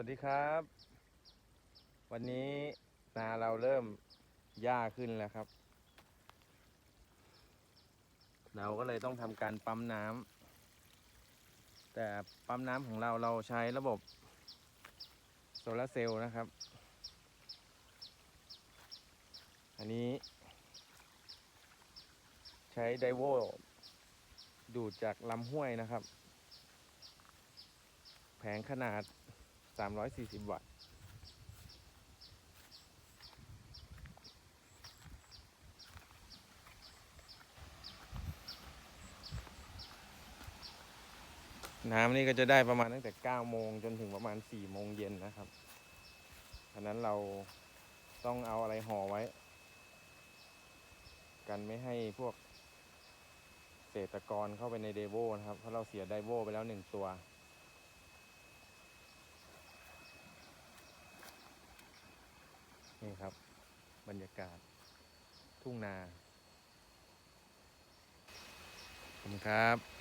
วัสดีครับ วันนี้นาเราเริ่มหญ้าขึ้นแล้วครับ เราก็เลยต้องทำการปั๊มน้ำแต่ปั๊มน้ำของเราเราใช้ระบบโซลาเซลล์นะครับ อันนี้ใช้ไดโวดูดจากลำห้วยนะครับ แผงขนาด 340 วัตต์ น้ำนี่ก็จะได้ประมาณตั้งแต่ 9 โมงจนถึงประมาณ 4 โมงเย็นนะครับอันนั้นเราต้องเอาอะไรห่อไว้ กันไม่ให้พวกเศษตะกอนเข้าไปในเดโวนะครับ เพราะเราเสียไดโวไปแล้วหนึ่งตัว นี่ครับ บรรยากาศ ทุ่งนา ขอบคุณครับ